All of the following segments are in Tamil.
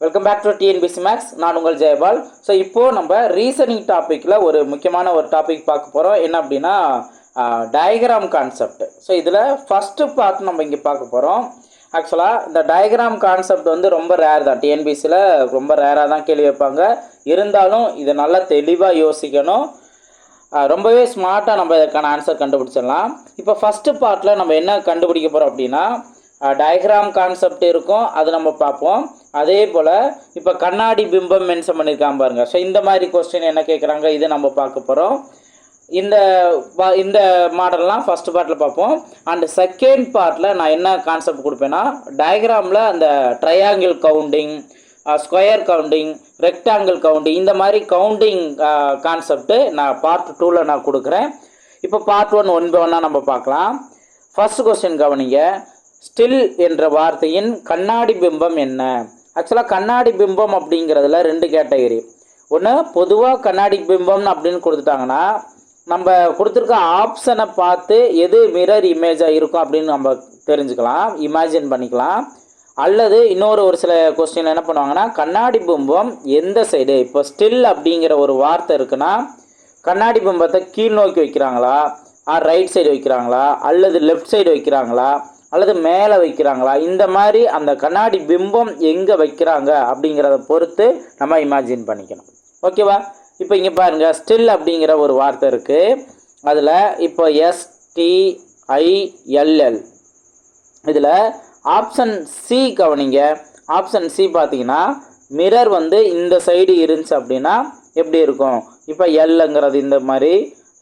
Welcome back to TNPC maths நான் உங்கள் ஜெயபால். ஸோ இப்போது நம்ம ரீசனிங் டாப்பிக்கில் ஒரு முக்கியமான ஒரு டாபிக் பார்க்க போகிறோம் என்ன அப்படின்னா டயக்ராம் கான்செப்ட் ஸோ இதில் ஃபஸ்ட்டு பார்ட் நம்ம இங்கே பார்க்க போகிறோம் ஆக்சுவலாக இந்த டயக்ராம் கான்செப்ட் வந்து ரொம்ப ரேர் தான். டிஎன்பிசியில் ரொம்ப ரேராக தான் கேள்வி வைப்பாங்க. இருந்தாலும் இதை நல்லா தெளிவாக யோசிக்கணும். ரொம்பவே ஸ்மார்ட்டாக நம்ம இதற்கான ஆன்சர் கண்டுபிடிச்சிடலாம். இப்போ ஃபஸ்ட்டு பார்ட்டில் நம்ம என்ன கண்டுபிடிக்க போகிறோம் அப்படின்னா டயக்ராம் கான்செப்ட் இருக்கும். அது நம்ம பார்ப்போம். அதே போல் இப்போ கண்ணாடி பிம்பம் மென்ஷன் பண்ணியிருக்காங்க பாருங்கள் ஸோ இந்த மாதிரி கொஸ்டின் என்ன கேட்குறாங்க இது நம்ம பார்க்க போகிறோம் இந்த பா- இந்த மாடல்லாம் ஃபஸ்ட் பார்ட்டில் பார்ப்போம். அண்ட் செகண்ட் பார்ட்டில் நான் என்ன கான்செப்ட் கொடுப்பேன்னா டயக்ராமில் அந்த triangle counting square counting rectangle counting இந்த மாதிரி கவுண்டிங் கான்செப்ட்டு நான் பார்ட் டூவில் நான் கொடுக்குறேன். இப்போ பார்ட் ஒன் ஒன் பை ஒன்னாக நம்ம பார்க்கலாம். ஃபர்ஸ்ட் கொஸ்டின் கவனிங்க. ஸ்டில் என்ற வார்த்தையின் கண்ணாடி பிம்பம் என்ன? ஆக்சுவலாக கண்ணாடி பிம்பம் அப்படிங்கிறதுல ரெண்டு கேட்டகரி. ஒன்று பொதுவாக கண்ணாடி பிம்பம்னு அப்படின்னு கொடுத்துட்டாங்கன்னா நம்ம கொடுத்துருக்க ஆப்ஷனை பார்த்து எது மிரர் இமேஜாக இருக்கும் அப்படின்னு நம்ம தெரிஞ்சுக்கலாம் இமேஜின் பண்ணிக்கலாம். அல்லது இன்னொரு ஒரு சில கொஸ்டின் என்ன பண்ணுவாங்கன்னா கண்ணாடி பிம்பம் எந்த சைடு இப்போ ஸ்டில் அப்படிங்கிற ஒரு வார்த்தை இருக்குன்னா கண்ணாடி பிம்பத்தை கீழ் நோக்கி வைக்கிறாங்களா? Right side வைக்கிறாங்களா? அல்லது லெஃப்ட் சைடு வைக்கிறாங்களா? அல்லது மேலே வைக்கிறாங்களா? இந்த மாதிரி அந்த கண்ணாடி பிம்பம் எங்கே வைக்கிறாங்க அப்படிங்கிறத பொறுத்து நம்ம இமேஜின் பண்ணிக்கணும். ஓகேவா இப்போ இங்கே பாருங்கள் ஸ்டில் அப்படிங்கிற ஒரு வார்த்தை இருக்குது அதில் இப்போ எஸ்டிஐஎல்எல் இதில் ஆப்ஷன் சி கவனிங்க. ஆப்ஷன் சி பார்த்தீங்கன்னா மிரர் வந்து இந்த சைடு இருந்துச்சு அப்படின்னா எப்படி இருக்கும்? இப்போ எல்லுங்கிறது இந்த மாதிரி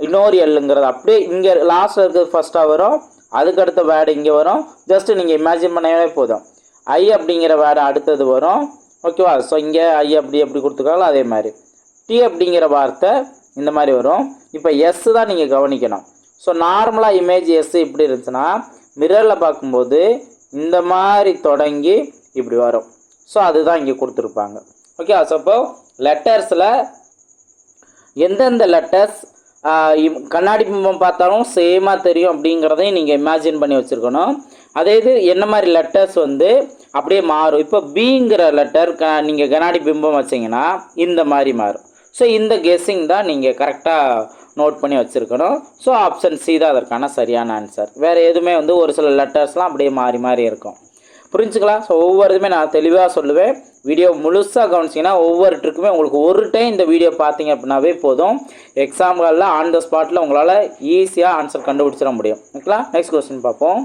இன்னொரு எல்லுங்கிறது அப்படியே இங்கே லாஸ்ட்டில் இருக்கிறது ஃபஸ்ட்டாக வரும். அதுக்கு அடுத்த வேர்டு இங்கே வரும். ஜஸ்ட் நீங்கள் இமேஜின் பண்ணவே போதும். ஐ அப்படிங்கிற வேர்டு அடுத்தது வரும். ஓகேவா ஸோ இங்கே ஐ அப்படி எப்படி கொடுத்துருக்காங்களோ? அதே மாதிரி. டி அப்படிங்கிற வார்த்தை இந்த மாதிரி வரும். இப்போ எஸ் தான் நீங்கள் கவனிக்கணும். ஸோ நார்மலாக இமேஜ் எஸ் இப்படி இருந்துச்சுன்னா மிரரில் பார்க்கும்போது இந்த மாதிரி தொடங்கி இப்படி வரும். ஸோ அதுதான் இங்கே கொடுத்துருப்பாங்க. ஓகே ஸோ இப்போ லெட்டர்ஸில் எந்தெந்த லெட்டர்ஸ் கண்ணாடி பிம்பம் பார்த்தாலும் சேமாக தெரியும் அப்படிங்கிறதையும் நீங்கள் இமேஜின் பண்ணி வச்சுருக்கணும். அதே இது என்ன மாதிரி லெட்டர்ஸ் வந்து அப்படியே மாறும். இப்போ பிங்கிற லெட்டர் க நீங்கள் கண்ணாடி பிம்பம் வச்சிங்கன்னா இந்த மாதிரி மாறும். ஸோ இந்த கெஸ்ஸிங் தான் நீங்கள் கரெக்டாக நோட் பண்ணி வச்சுருக்கணும். ஸோ ஆப்ஷன் சி தான் அதற்கான சரியான ஆன்சர் வேறு எதுவுமே வந்து ஒரு சில லெட்டர்ஸ்லாம் அப்படியே மாறி மாறி இருக்கும். புரிஞ்சுக்கலாம். ஸோ ஒவ்வொரு நான் தெளிவாக சொல்லுவேன். வீடியோ முழுசாக கவனிச்சிங்கன்னா ஒவ்வொரு ட்ரிக்குமே உங்களுக்கு ஒரு டைம் இந்த வீடியோ பார்த்தீங்க அப்படின்னாவே போதும். எக்ஸாம்களில் ஆன் த ஸ்பாட்டில் உங்களால் ஈஸியாக ஆன்சர் கண்டுபிடிச்சிட முடியும். ஓகேங்களா நெக்ஸ்ட் கொஸ்டின் பார்ப்போம்.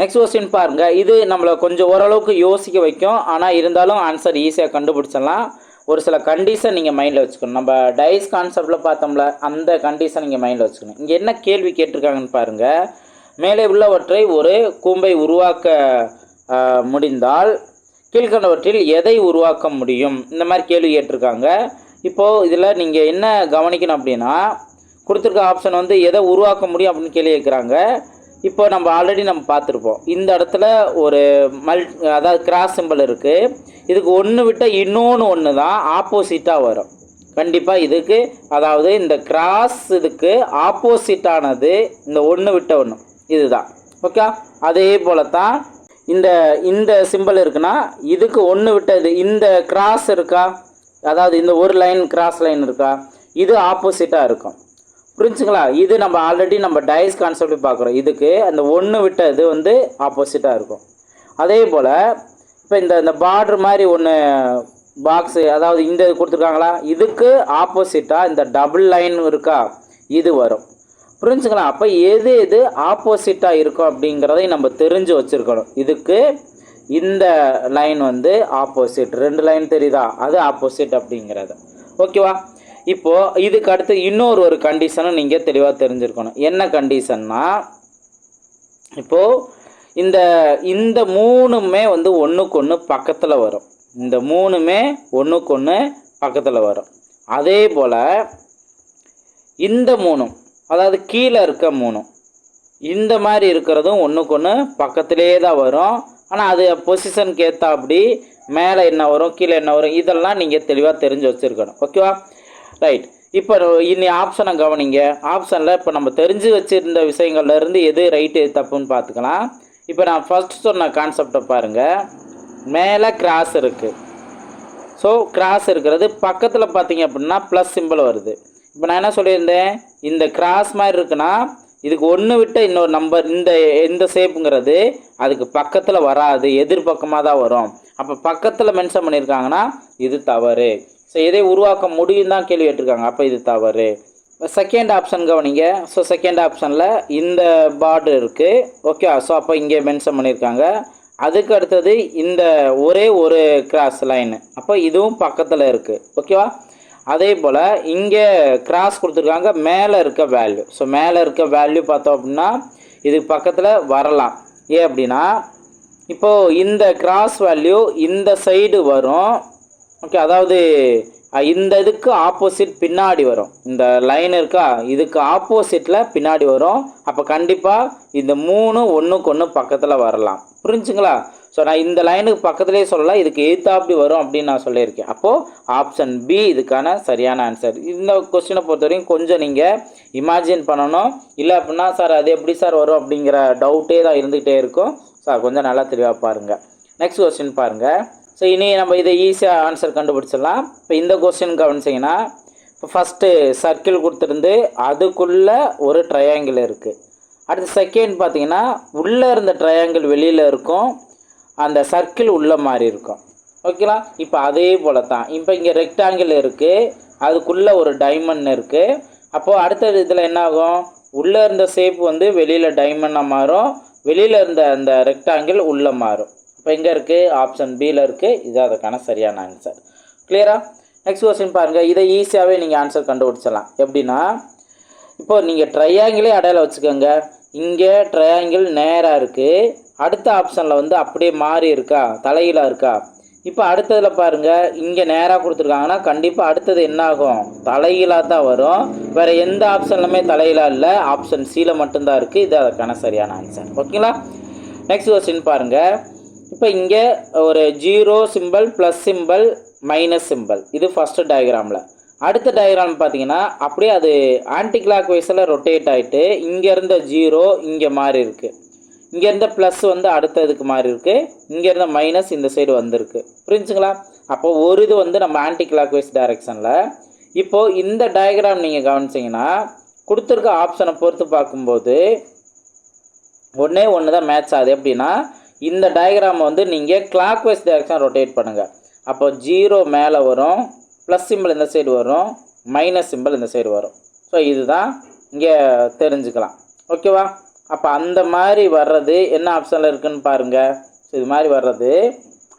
நெக்ஸ்ட் கொஸ்டின் பாருங்கள் இது நம்மளை கொஞ்சம் ஓரளவுக்கு யோசிக்க வைக்கும். ஆனால் இருந்தாலும் ஆன்சர் ஈஸியாக கண்டுபிடிச்சிடலாம். ஒரு சில கண்டிஷன் நீங்கள் மைண்டில் வச்சுக்கணும். நம்ம டைஸ் கான்செப்டில் பார்த்தோம்ல அந்த கண்டிஷன் நீங்கள் மைண்டில் வச்சுக்கணும். இங்கே என்ன கேள்வி கேட்டிருக்காங்கன்னு பாருங்கள் மேலே உள்ளவற்றை ஒரு கூம்பை உருவாக்க முடிந்தால் கீழ்கண்டவற்றில் எதை உருவாக்க முடியும்? இந்த மாதிரி கேள்வி கேட்டிருக்காங்க. இப்போது இதில் நீங்கள் என்ன கவனிக்கணும் அப்படின்னா கொடுத்துருக்க ஆப்ஷன் வந்து எதை உருவாக்க முடியும் அப்படின்னு கேள்வி கேட்குறாங்க. இப்போ நம்ம ஆல்ரெடி நம்ம பார்த்துருப்போம். இந்த இடத்துல ஒரு மல் அதாவது கிராஸ் சிம்பிள் இருக்குது இதுக்கு ஒன்று விட்டால் இன்னொன்று ஒன்று தான் ஆப்போசிட்டாக வரும். கண்டிப்பாக இதுக்கு அதாவது இந்த கிராஸ் இதுக்கு ஆப்போசிட்டானது இந்த ஒன்று விட்ட ஒன்று இதுதான். ஓகே அதே போல தான் இந்த இந்த சிம்பிள் இருக்குன்னா இதுக்கு ஒன்று விட்டது. இந்த கிராஸ் இருக்கா? அதாவது இந்த ஒரு லைன் கிராஸ் லைன் இருக்கா? இது ஆப்போசிட்டாக இருக்கும். புரிஞ்சுங்களா? இது நம்ம ஆல்ரெடி நம்ம டைஸ் கான்செப்ட் பார்க்குறோம். இதுக்கு அந்த ஒன்று விட்ட இது வந்து ஆப்போசிட்டாக இருக்கும். அதே போல் இப்போ இந்த இந்த பார்டர் மாதிரி ஒன்று பாக்ஸு அதாவது இந்த இது கொடுத்துருக்காங்களா? இதுக்கு ஆப்போசிட்டாக இந்த டபுள் லைன் இருக்கா? இது வரும். புரிஞ்சுக்கலாம். அப்போ எது எது ஆப்போசிட்டாக இருக்கும் அப்படிங்கிறதையும் நம்ம தெரிஞ்சு வச்சுருக்கணும். இதுக்கு இந்த லைன் வந்து ஆப்போசிட் ரெண்டு லைன் தெரியுதா? அது ஆப்போசிட் அப்படிங்கிறது. ஓகேவா இப்போது இதுக்கு அடுத்து இன்னொரு ஒரு கண்டிஷனும் நீங்கள் தெளிவாக தெரிஞ்சுருக்கணும். என்ன கண்டிஷன்னா இப்போது இந்த இந்த மூணுமே வந்து ஒன்றுக்கு ஒன்று பக்கத்தில் வரும். இந்த மூணுமே ஒன்றுக்கு ஒன்று பக்கத்தில் வரும். அதே போல் இந்த மூணும் அதாவது கீழே இருக்க மூணும் இந்த மாதிரி இருக்கிறதும் ஒன்றுக்கு ஒன்று பக்கத்துலேயே தான் வரும். ஆனால் அது பொசிஷனுக்கு ஏற்ற அப்படி மேலே என்ன வரும் கீழே என்ன வரும் இதெல்லாம் நீங்கள் தெளிவாக தெரிஞ்சு வச்சுருக்கணும். ஓகேவா ரைட் இப்போ இனி ஆப்ஷனை கவனிங்க. ஆப்ஷனில் இப்போ நம்ம தெரிஞ்சு வச்சுருந்த விஷயங்கள்லேருந்து எது ரைட்டு எது தப்புன்னு பார்த்துக்கலாம். இப்போ நான் ஃபஸ்ட்டு சொன்ன கான்செப்டை பாருங்கள் மேலே கிராஸ் இருக்குது ஸோ கிராஸ் இருக்கிறது பக்கத்தில் பார்த்தீங்க அப்படின்னா ப்ளஸ் சிம்பிள் வருது. இப்போ நான் என்ன சொல்லியிருந்தேன்? இந்த கிராஸ் மாதிரி இருக்குன்னா இதுக்கு ஒன்று விட்ட இன்னொரு நம்பர் இந்த இந்த ஷேப்புங்கிறது அதுக்கு பக்கத்தில் வராது எதிர்பக்கமாக தான் வரும். அப்போ பக்கத்தில் மென்ஷன் பண்ணியிருக்காங்கன்னா இது தவறு. ஸோ இதை உருவாக்க முடியும் தான் கேள்வி கேட்டிருக்காங்க. அப்போ இது தவறு. செகண்ட் ஆப்ஷன் கவனிங்க. ஸோ செகண்ட் ஆப்ஷனில் இந்த பார்டர் இருக்குது ஓகே ஸோ அப்போ இங்கே மென்ஷன் பண்ணியிருக்காங்க. அதுக்கு அடுத்தது இந்த ஒரே ஒரு கிராஸ் லைனு அப்போ இதுவும் பக்கத்தில் இருக்குது ஓகேவா அதே போல் இங்கே கிராஸ் கொடுத்துருக்காங்க மேலே இருக்க வேல்யூ ஸோ மேலே இருக்க வேல்யூ பார்த்தோம் அப்படின்னா இதுக்கு பக்கத்தில் வரலாம். ஏன் அப்படின்னா இப்போது இந்த கிராஸ் வேல்யூ இந்த சைடு வரும். ஓகே அதாவது இந்த இதுக்கு ஆப்போசிட் பின்னாடி வரும். இந்த லைன் இருக்கா இதுக்கு ஆப்போசிட்டில் பின்னாடி வரும். அப்போ கண்டிப்பாக இந்த மூணு ஒன்றுக்கு ஒன்று பக்கத்தில் வரலாம். புரிஞ்சுங்களா? ஸோ நான் இந்த லைனுக்கு பக்கத்துலேயே சொல்லலாம் இதுக்கு எய்த்தாப்படி வரும் அப்படின்னு நான் சொல்லியிருக்கேன். அப்போது ஆப்ஷன் பி இதுக்கான சரியான ஆன்சர் இந்த கொஸ்டினை பொறுத்த வரைக்கும் கொஞ்சம் நீங்கள் இமேஜின் பண்ணணும். இல்லை அப்படின்னா சார் அது எப்படி சார் வரும் அப்படிங்கிற டவுட்டே தான் இருந்துகிட்டே இருக்கும். சார் கொஞ்சம் நல்லா தெளிவாக பாருங்கள் நெக்ஸ்ட் கொஸ்டின் பாருங்கள் ஸோ இனி நம்ம இதை ஈஸியாக ஆன்சர் கண்டுபிடிச்சிடலாம். இப்போ இந்த கொஸ்டின் கவனிச்சிங்கன்னா இப்போ ஃபஸ்ட்டு சர்க்கிள் கொடுத்துருந்து அதுக்குள்ளே ஒரு ட்ரையாங்கிள் இருக்குது அடுத்து செகண்ட் பார்த்தீங்கன்னா உள்ளே இருந்த ட்ரையாங்கிள் வெளியில் இருக்கும். அந்த சர்க்கிள் உள்ள மாதிரி இருக்கும். ஓகேங்களா இப்போ அதே போல தான் இப்போ இங்கே ரெக்டாங்கிள் இருக்குது அதுக்குள்ளே ஒரு டைமண்ட் இருக்குது அப்போது அடுத்த இதில் என்ன ஆகும்? உள்ளே இருந்த ஷேப் வந்து வெளியில் டைமண்டாக மாறும். வெளியில் இருந்த அந்த ரெக்டாங்கிள் உள்ளே மாறும். இப்போ எங்கே இருக்குது ஆப்ஷன் பியில் இருக்குது இது அதுக்கான சரியான ஆன்சர் கிளியரா நெக்ஸ்ட் கொஸ்டின் பாருங்கள் இதை ஈஸியாகவே நீங்கள் ஆன்சர் கண்டுபிடிச்சலாம் எப்படின்னா இப்போது நீங்கள் ட்ரையாங்கிளே அடையாளம் வச்சுக்கோங்க. இங்கே ட்ரையாங்கிள் நேராக இருக்குது அடுத்த ஆப்ஷனில் வந்து அப்படியே மாறி இருக்கா? தலையிலாக இருக்கா? இப்போ அடுத்ததில் பாருங்கள் இங்கே நேராக கொடுத்துருக்காங்கன்னா கண்டிப்பாக அடுத்தது என்ன ஆகும் தான் வரும். வேறு எந்த ஆப்ஷன்லுமே தலையிலாக இல்லை. ஆப்ஷன் சியில் மட்டும்தான் இருக்குது இது அதுக்கான சரியான ஆன்சர் ஓகேங்களா நெக்ஸ்ட் கொஸ்டின் பாருங்கள் இப்போ இங்கே ஒரு zero symbol plus symbol minus symbol இது ஃபஸ்ட்டு டயக்ராமில் அடுத்த டயக்ராம் பார்த்தீங்கன்னா அப்படியே அது ஆன்டி கிளாக் வைஸில் ரொட்டேட் ஆகிட்டு இங்கே இருந்த ஜீரோ இங்கே மாறி இருக்குது இங்கேருந்து ப்ளஸ் வந்து அடுத்த இதுக்கு மாறி இருக்குது இங்கேருந்து மைனஸ் இந்த சைடு வந்திருக்கு. புரிஞ்சுங்களா? அப்போ ஒரு இது வந்து நம்ம ஆன்டி கிளாக் வைஸ் டைரக்ஷனில் இப்போது இந்த டயக்ராம் நீங்கள் கவனிச்சிங்கன்னா கொடுத்துருக்க ஆப்ஷனை பொறுத்து பார்க்கும்போது ஒன்றே ஒன்று தான் மேட்ச் ஆகுது. எப்படின்னா இந்த டயக்ராம் வந்து நீங்கள் கிளாக் வைஸ் டைரக்ஷன் ரொட்டேட் பண்ணுங்கள் அப்போ ஜீரோ மேலே வரும் ப்ளஸ் சிம்பிள் இந்த சைடு வரும் மைனஸ் சிம்பிள் இந்த சைடு வரும். ஸோ இதுதான் இங்கே தெரிஞ்சுக்கலாம். ஓகேவா அப்போ அந்த மாதிரி வர்றது என்ன ஆப்ஷனில் இருக்குன்னு பாருங்கள் ஸோ இது மாதிரி வர்றது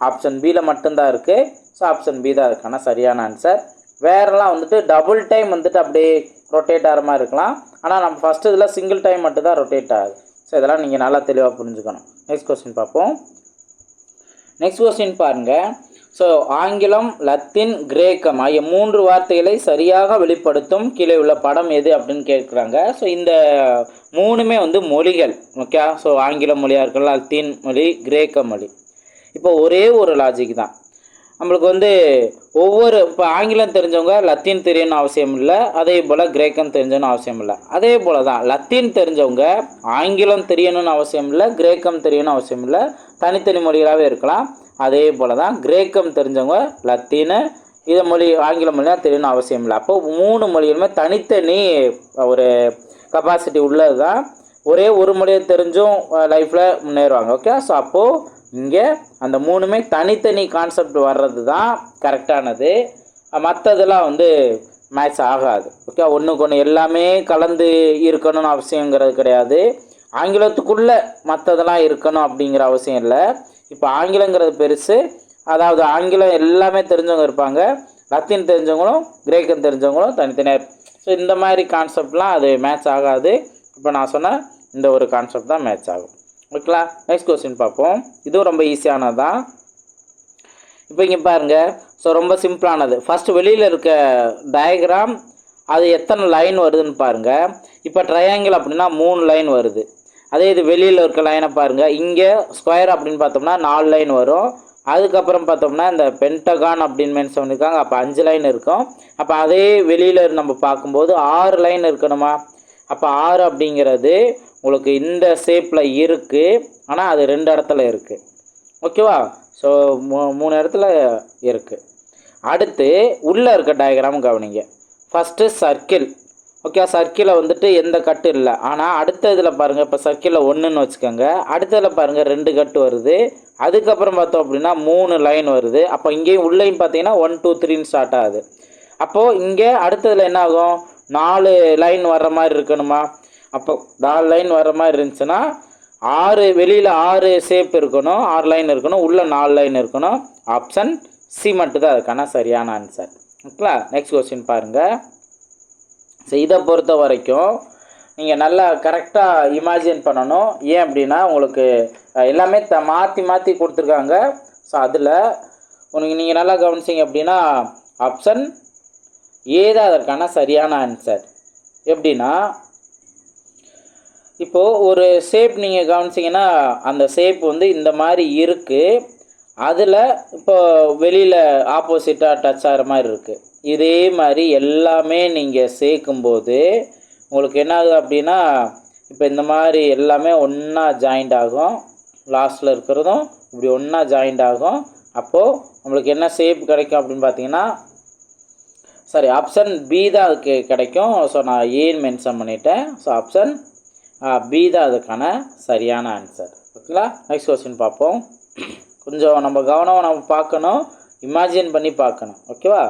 ஆப்ஷன் பியில் மட்டும்தான் இருக்குது ஸோ ஆப்ஷன் பி தான் அதுக்கான சரியான ஆன்சர் வேறெல்லாம் வந்துட்டு டபுள் டைம் வந்துட்டு அப்படியே ரொட்டேட் ஆகிற மாதிரி இருக்கலாம். ஆனால் நம்ம ஃபஸ்ட்டு இதில் சிங்கிள் டைம் மட்டும் தான் ரொட்டேட் ஆகுது. ஸோ இதெல்லாம் நீங்கள் நல்லா தெளிவாக புரிஞ்சுக்கணும். நெக்ஸ்ட் கொஸ்டின் பார்ப்போம். நெக்ஸ்ட் கொஸ்டின் பாருங்கள் ஸோ ஆங்கிலம் லத்தீன் கிரேக்கம் ஆகிய மூன்று வார்த்தைகளை சரியாக வெளிப்படுத்தும் கீழே உள்ள படம் எது அப்படின்னு கேட்குறாங்க. ஸோ இந்த மூணுமே வந்து மொழிகள் ஓகே ஸோ ஆங்கில மொழியாக இருக்கலாம் லத்தீன் மொழி கிரேக்க மொழி. இப்போ ஒரே ஒரு லாஜிக் தான். நம்மளுக்கு வந்து ஒவ்வொரு இப்போ ஆங்கிலம் தெரிஞ்சவங்க லத்தீன் தெரியணும்னு அவசியம் இல்லை அதே போல் கிரேக்கம் தெரிஞ்சணும்னு அவசியம் இல்லை. அதே போல் தான் லத்தீன் தெரிஞ்சவங்க ஆங்கிலம் தெரியணும்னு அவசியம் இல்லை கிரேக்கம் தெரியணும்னு அவசியம் இல்லை தனித்தனி மொழிகளாகவே இருக்கலாம். அதே போல் தான் கிரேக்கம் தெரிஞ்சவங்க லத்தீனு இதை மொழி ஆங்கில மொழியாக தெரியணும்னு அவசியம் இல்லை. அப்போ மூணு மொழிகளுமே தனித்தனி ஒரு கெப்பாசிட்டி உள்ளது தான் ஒரே ஒரு மொழியை தெரிஞ்சும் லைஃப்பில் முன்னேறுவாங்க. ஓகே ஸோ அப்போது இங்கே அந்த மூணுமே தனித்தனி கான்செப்ட் வர்றது தான் கரெக்டானது மற்றதெல்லாம் வந்து மேட்ச் ஆகாது. ஓகே ஒன்றுக்கு ஒன்று எல்லாமே கலந்து இருக்கணும்னு அவசியங்கிறது கிடையாது. ஆங்கிலத்துக்குள்ளே மற்றதெல்லாம் இருக்கணும் அப்படிங்கிற அவசியம் இல்லை. இப்போ ஆங்கிலங்கிறது பெருசு. அதாவது ஆங்கிலம் எல்லாமே தெரிஞ்சவங்க இருப்பாங்க. லத்தீன் தெரிஞ்சவங்களும் கிரேக்கம் தெரிஞ்சவங்களும் தனித்தனியாக ஸோ இந்த மாதிரி கான்செப்ட்லாம் அது மேட்ச் ஆகாது. இப்போ நான் சொன்ன இந்த ஒரு கான்செப்ட் தான் மேட்ச் ஆகும். ஓகேங்களா? நெக்ஸ்ட் கொஸ்டின் பார்ப்போம். இதுவும் ரொம்ப ஈஸியானது தான் இப்போ இங்கே பாருங்கள் ஸோ ரொம்ப சிம்பிளானது ஃபஸ்ட்டு வெளியில் இருக்க டயக்ராம் அது எத்தனை லைன் வருதுன்னு பாருங்கள் இப்போ ட்ரையாங்கிள் அப்படின்னா மூணு லைன் வருது. அதே இது வெளியில் இருக்க லைனை பாருங்கள் இங்கே ஸ்கொயர் அப்படின்னு பார்த்தோம்னா நாலு லைன் வரும். அதுக்கப்புறம் பார்த்தோம்னா இந்த பென்டகான் அப்படின்னு மென்ஷன் பண்ணியிருக்காங்க அப்போ அஞ்சு லைன் இருக்கும். அப்போ அதே வெளியில் நம்ம பார்க்கும்போது ஆறு லைன் இருக்கணுமா? அப்போ ஆறு அப்படிங்கிறது உங்களுக்கு இந்த ஷேப்பில் இருக்குது ஆனால் அது ரெண்டு இடத்துல இருக்குது ஓகேவா ஸோ மூ மூணு இடத்துல இருக்குது அடுத்து உள்ளே இருக்க டயக்ராம் கவனிங்க. ஃபஸ்ட்டு சர்க்கிள் ஓகே சர்க்கிளில் வந்துட்டு எந்த கட்டு இல்லை. ஆனால் அடுத்த இதில் பாருங்கள் இப்போ சர்க்கிளில் ஒன்றுன்னு வச்சுக்கோங்க. அடுத்ததில் பாருங்கள் ரெண்டு கட்டு வருது. அதுக்கப்புறம் பார்த்தோம் அப்படின்னா மூணு லைன் வருது. அப்போ இங்கேயும் உள்ளேயும் பார்த்தீங்கன்னா ஒன் டூ த்ரீன்னு ஸ்டார்ட் ஆகுது. அப்போது இங்கே அடுத்ததில் என்ன ஆகும்? நாலு லைன் வர்ற மாதிரி இருக்கணுமா? அப்போ நாலு லைன் வர்ற மாதிரி இருந்துச்சுன்னா ஆறு வெளியில் ஆறு ஷேப் இருக்கணும் ஆறு லைன் இருக்கணும் உள்ளே நாலு லைன் இருக்கணும். ஆப்ஷன் சி மட்டும் தான் அதுக்கான சரியான ஆன்சர் ஓகேங்களா நெக்ஸ்ட் கொஸ்டின் பாருங்கள் ஸோ இதை பொறுத்த வரைக்கும் நீங்கள் நல்லா கரெக்டாக இமேஜின் பண்ணணும். ஏன் அப்படின்னா உங்களுக்கு எல்லாமே த மாற்றி மாற்றி கொடுத்துருக்காங்க. ஸோ அதில் உனக்கு நீங்கள் நல்லா கவனிச்சிங்க அப்படின்னா ஆப்ஷன் ஏதான் அதற்கான சரியான ஆன்சர் எப்படின்னா இப்போது ஒரு ஷேப் நீங்கள் கவனிச்சிங்கன்னா அந்த ஷேப் வந்து இந்த மாதிரி இருக்குது அதில் இப்போ வெளியில் ஆப்போசிட்டாக டச் ஆகிற மாதிரி இருக்குது இதே மாதிரி எல்லாமே நீங்கள் சேர்க்கும்போது உங்களுக்கு என்ன ஆகுது அப்படின்னா இப்போ இந்த மாதிரி எல்லாமே ஒன்றா ஜாயிண்ட் ஆகும். லாஸ்ட்டில் இருக்கிறதும் இப்படி ஒன்றா ஜாயிண்ட் ஆகும். அப்போது உங்களுக்கு என்ன ஷேப் கிடைக்கும் அப்படின்னு பார்த்தீங்கன்னா சரி ஆப்ஷன் பி தான் அதுக்கு கிடைக்கும். ஸோ நான் ஏன்னு மென்ஷன் பண்ணிட்டேன். ஸோ ஆப்ஷன் பி தான் அதுக்கான சரியான ஆன்சர் ஓகேங்களா நெக்ஸ்ட் கொஸ்டின் பார்ப்போம். கொஞ்சம் நம்ம கவனம் நம்ம பார்க்கணும். இமேஜின் பண்ணி பார்க்கணும். ஓகேவா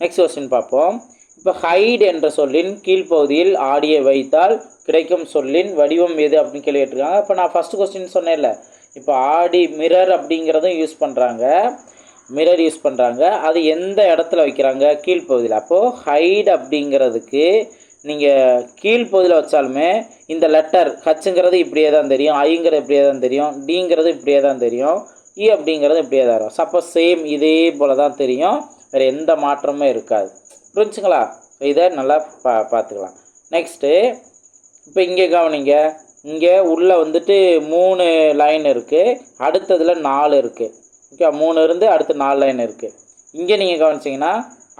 நெக்ஸ்ட் கொஸ்டின் பார்ப்போம். இப்போ ஹைட் என்ற சொல்லின் கீழ்ப்பகுதியில் ஆடியை வைத்தால் கிடைக்கும் சொல்லின் வடிவம் எது அப்படின்னு கேள்வி கேட்டிருக்காங்க. இப்போ நான் ஃபஸ்ட் கொஸ்டின் சொன்னேன்ல. இப்போ ஆடி மிரர் அப்படிங்கிறதும் யூஸ் பண்ணுறாங்க மிரர் யூஸ் பண்ணுறாங்க அது எந்த இடத்துல வைக்கிறாங்க? கீழ்ப்பகுதியில். அப்போது ஹைட் அப்படிங்கிறதுக்கு நீங்கள் கீழ்ப்பகுதியில் வச்சாலுமே இந்த லெட்டர் ஹச்சுங்கிறது இப்படியே தான் தெரியும். ஐங்கிறது இப்படியே தான் தெரியும். டிங்கிறது இப்படியே தான் தெரியும். இ அப்படிங்கிறது இப்படியே தான் வரும் சப்போஸ் சேம் இதே போல் தான் தெரியும். வேறு எந்த மாற்றமும் இருக்காது. புரிஞ்சுங்களா? இதை நல்லா பா பார்த்துக்கலாம் நெக்ஸ்ட்டு இப்போ இங்கே கவனிங்க. இங்கே உள்ளே வந்துட்டு மூணு லைன் இருக்குது அடுத்ததில் நாலு இருக்குது ஓகே மூணு இருந்து அடுத்து நாலு லைன் இருக்குது இங்கே நீங்கள் கவனிச்சிங்கன்னா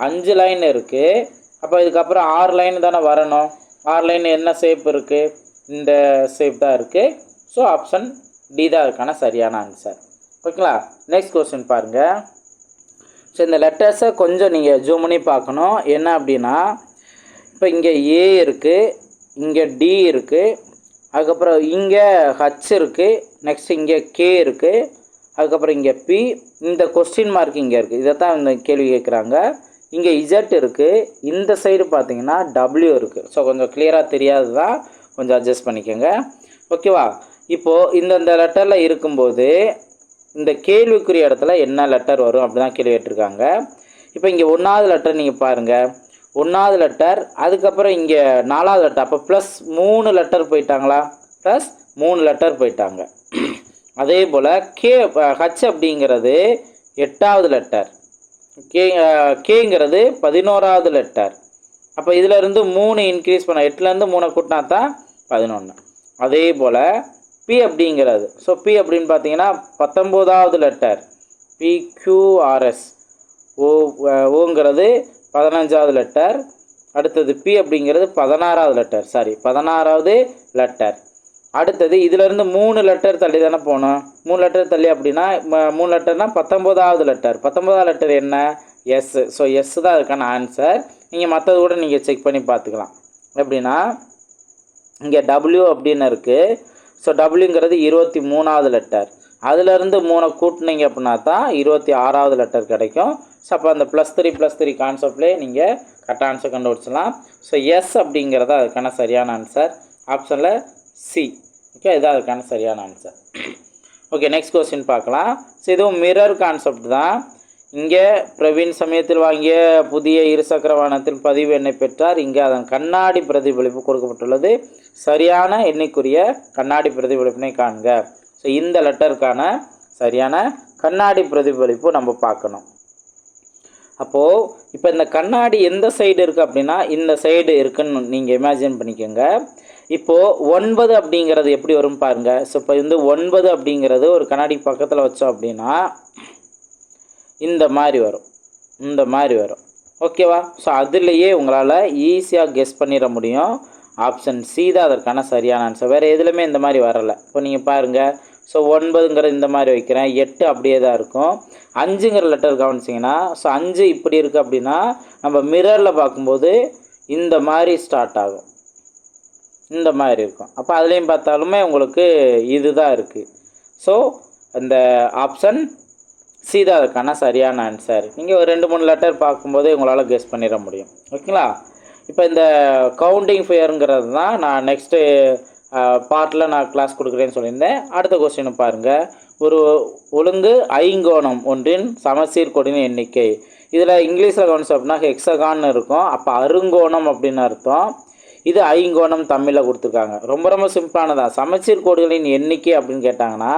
அஞ்சு லைன் இருக்குது அப்போ இதுக்கப்புறம் ஆறு லைன் தானே வரணும். ஆறு லைன் என்ன ஷேப் இருக்குது இந்த ஷேப் தான் இருக்குது ஸோ ஆப்ஷன் டி தான் இருக்கான சரியான ஆன்சர் ஓகேங்களா நெக்ஸ்ட் கொஸ்டின் பாருங்கள் ஸோ இந்த லெட்டர்ஸை கொஞ்சம் நீங்கள் ஜூம் பண்ணி பார்க்கணும். என்ன அப்படின்னா இப்போ இங்கே ஏ இருக்குது இங்கே டி இருக்குது அதுக்கப்புறம் இங்கே ஹச் இருக்குது நெக்ஸ்ட் இங்கே கே இருக்குது அதுக்கப்புறம் இங்கே பி இந்த கொஸ்டின் மார்க் இங்கே இருக்குது இதை தான் இந்த கேள்வி கேட்குறாங்க. இங்கே இஜட் இருக்குது இந்த சைடு பார்த்தீங்கன்னா டபிள்யூ இருக்குது ஸோ கொஞ்சம் கிளியராக தெரியாது தான் கொஞ்சம் அட்ஜஸ்ட் பண்ணிக்கோங்க. ஓகேவா இப்போது இந்தந்த லெட்டரில் இருக்கும்போது இந்த கேள்விக்குரிய இடத்துல என்ன லெட்டர் வரும் அப்படி தான் கேள்வி கேட்டிருக்காங்க. இப்போ இங்கே ஒன்றாவது லெட்டர் நீங்கள் பாருங்கள் ஒன்றாவது லெட்டர் அதுக்கப்புறம் இங்கே நாலாவது லெட்டர் அப்போ ப்ளஸ் மூணு லெட்டர் போயிட்டாங்களா? ப்ளஸ் மூணு லெட்டர் போயிட்டாங்க. அதே போல் கே ஹச் அப்படிங்கிறது எட்டாவது லெட்டர் கே கேங்கிறது பதினோராவது லெட்டர் அப்போ இதிலேருந்து மூணு இன்க்ரீஸ் பண்ண எட்டுலேருந்து மூணை கூட்டினா தான் பதினொன்று அதே போல் பி அப்படிங்கிறது. ஸோ பி அப்படின்னு பார்த்தீங்கன்னா பத்தொம்போதாவது லெட்டர் பிக்யூஆர்எஸ் ஓ ஓங்கிறது பதினஞ்சாவது லெட்டர் அடுத்தது பி அப்படிங்கிறது பதினாறாவது லெட்டர் சாரி பதினாறாவது லெட்டர் அடுத்தது இதிலேருந்து மூணு லெட்டர் தள்ளி தானே போகணும். மூணு லெட்டர் தள்ளி அப்படின்னா மூணு லெட்டர்னால் பத்தொம்போதாவது லெட்டர் பத்தொம்போதாவது லெட்டர் என்ன? எஸ் ஸோ எஸ் தான் அதுக்கான ஆன்சர் நீங்கள் மற்றது கூட நீங்கள் செக் பண்ணி பார்த்துக்கலாம். எப்படின்னா இங்கே டபிள்யூ அப்படின்னு இருக்குது ஸோ டபிள்யூங்கிறது இருபத்தி மூணாவது லெட்டர் அதுலேருந்து மூணை கூட்டினீங்க அப்படின்னா தான் இருபத்தி ஆறாவது லெட்டர் கிடைக்கும். ஸோ அப்போ அந்த ப்ளஸ் த்ரீ ப்ளஸ் த்ரீ கான்செப்ட்லேயே நீங்கள் கரெக்டாக ஆன்சர் கண்டுபிடிச்சலாம் ஸோ எஸ் அப்படிங்கிறது அதுக்கான சரியான ஆன்சர் ஆப்ஷனில் சி ஓகே இதுதான் அதுக்கான சரியான ஆன்சர் ஓகே நெக்ஸ்ட் கொஸ்டின் பார்க்கலாம். ஸோ இதுவும் மிரர் கான்செப்ட் தான். இங்கே பிரவீன் சமயத்தில் வாங்கிய புதிய இருசக்கர வாகனத்தில் பதிவு எண்ணை பெற்றார். இங்கே அதன் கண்ணாடி பிரதிபலிப்பு கொடுக்கப்பட்டுள்ளது. சரியான எண்ணிக்குரிய கண்ணாடி பிரதிபலிப்பினை காண்க. ஸோ இந்த லெட்டருக்கான சரியான கண்ணாடி பிரதிபலிப்பு நம்ம பார்க்கணும். அப்போது இப்போ இந்த கண்ணாடி எந்த சைடு இருக்குது அப்படின்னா இந்த சைடு இருக்குன்னு நீங்கள் இமேஜின் பண்ணிக்கோங்க. இப்போது ஒன்பது அப்படிங்கிறது எப்படி வரும் பாருங்கள் ஸோ இப்போ வந்து ஒன்பது அப்படிங்கிறது ஒரு கண்ணாடி பக்கத்தில் வச்சோம் அப்படின்னா இந்த மாதிரி வரும். இந்த மாதிரி வரும். ஓகேவா ஸோ அதுலேயே உங்களால் ஈஸியாக கெஸ் பண்ணிட முடியும். ஆப்ஷன் சி தான் அதற்கான சரியான ஆன்சர் வேறு எதுலையுமே இந்த மாதிரி வரலை. இப்போ நீங்கள் பாருங்கள் ஸோ ஒன்பதுங்கிறது இந்த மாதிரி வைக்கிறேன். எட்டு அப்படியே தான் இருக்கும். அஞ்சுங்கிற லெட்டர் கவனிச்சிங்கன்னா ஸோ அஞ்சு இப்படி இருக்குது அப்படின்னா நம்ம மிரரில் பார்க்கும்போது இந்த மாதிரி ஸ்டார்ட் ஆகும். இந்த மாதிரி இருக்கும். அப்போ அதுலேயும் பார்த்தாலுமே உங்களுக்கு இதுதான் இருக்குது ஸோ அந்த ஆப்ஷன் சி தான் அதுக்கான சரியான ஆன்சர் நீங்கள் ஒரு ரெண்டு மூணு லெட்டர் பார்க்கும்போதே உங்களால் கெஸ் பண்ணிட முடியும். ஓகேங்களா இப்போ இந்த கவுண்டிங் ஃபியருங்கிறது தான் நான் நெக்ஸ்ட்டு பார்ட்டில் நான் கிளாஸ் கொடுக்குறேன்னு சொல்லியிருந்தேன். அடுத்த கொஸ்டின் பாருங்கள் ஒரு ஒழுங்கு ஐங்கோணம் ஒன்றின் சமசீர் கொடின எண்ணிக்கை. இதில் இங்கிலீஷில் கவனிச்சோம் அப்படின்னா ஹெக்ஸகான்னு இருக்கும். அப்போ அருங்கோணம் அப்படின்னு அர்த்தம். இது ஐங்கோணம் தமிழில் கொடுத்துருக்காங்க. ரொம்ப ரொம்ப சிம்பிளானதான் சமச்சீர் கோடுகளின் எண்ணிக்கை அப்படின்னு கேட்டாங்கன்னா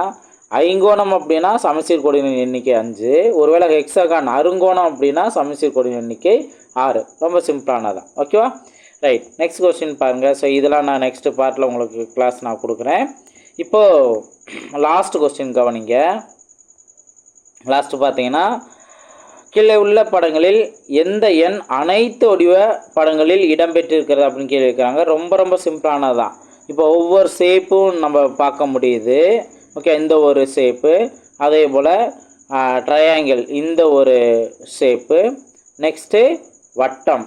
ஐங்கோணம் அப்படின்னா சமச்சீர் கோடுகளின் எண்ணிக்கை அஞ்சு. ஒருவேளை ஹெக்ஸகான் அருங்கோணம் அப்படின்னா சமச்சீர் கோடுகளின் எண்ணிக்கை ஆறு. ரொம்ப சிம்பிளானதான். ஓகேவா ரைட் நெக்ஸ்ட் கொஸ்டின் பாருங்கள் ஸோ இதெல்லாம் நான் நெக்ஸ்ட்டு பார்ட்டில் உங்களுக்கு கிளாஸ் நான் கொடுக்குறேன். இப்போது லாஸ்ட் கொஸ்டின் கவனிங்க. லாஸ்ட்டு பார்த்தீங்கன்னா கீழே உள்ள படங்களில் எந்த எண் அனைத்து வடிவ படங்களில் இடம்பெற்றிருக்கிறது அப்படின்னு கேள்வி இருக்கிறாங்க ரொம்ப ரொம்ப சிம்பிளானதான். இப்போ ஒவ்வொரு ஷேப்பும் நம்ம பார்க்க முடியுது. ஓகே இந்த ஒரு ஷேப்பு அதே போல் ட்ரையாங்கிள் இந்த ஒரு ஷேப்பு நெக்ஸ்ட்டு வட்டம்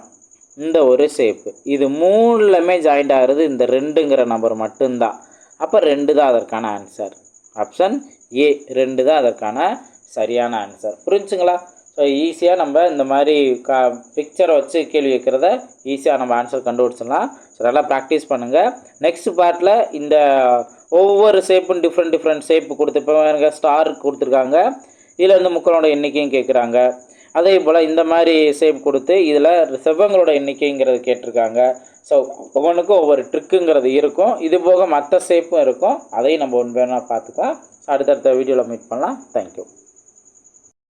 இந்த ஒரு ஷேப்பு இது மூணுலமே ஜாயிண்ட் ஆகிறது இந்த ரெண்டுங்கிற நம்பர் மட்டும்தான். அப்போ ரெண்டு தான் அதற்கான ஆன்சர் ஆப்ஷன் ஏ ரெண்டு தான் அதற்கான சரியான ஆன்சர் புரிஞ்சுங்களா? ஸோ ஈஸியாக நம்ம இந்த மாதிரி கா பிக்சரை வச்சு கேள்வி வைக்கிறத ஈஸியாக நம்ம ஆன்சர் கண்டுபிடிச்சிடலாம். ஸோ நல்லா ப்ராக்டிஸ் பண்ணுங்கள் நெக்ஸ்ட் பார்ட்டில் இந்த ஒவ்வொரு ஷேப்பும் டிஃப்ரெண்ட் டிஃப்ரெண்ட் ஷேப்பு கொடுத்து இப்போ எனக்கு ஸ்டார் கொடுத்துருக்காங்க. இதில் வந்து முக்களோட எண்ணிக்கையும் கேட்குறாங்க. அதே போல் இந்த மாதிரி ஷேப் கொடுத்து இதில் செவ்வங்களோட எண்ணிக்கைங்கிறது கேட்டிருக்காங்க. ஸோ ஒவ்வொன்றுக்கும் ஒவ்வொரு ட்ரிக்குங்கிறது இருக்கும். இது போக மற்ற ஷேப்பும் இருக்கும். அதையும் நம்ம ஒன்று வேணால் பார்த்துக்கலாம். அடுத்தடுத்த வீடியோவில் மீட் பண்ணலாம். தேங்க்யூ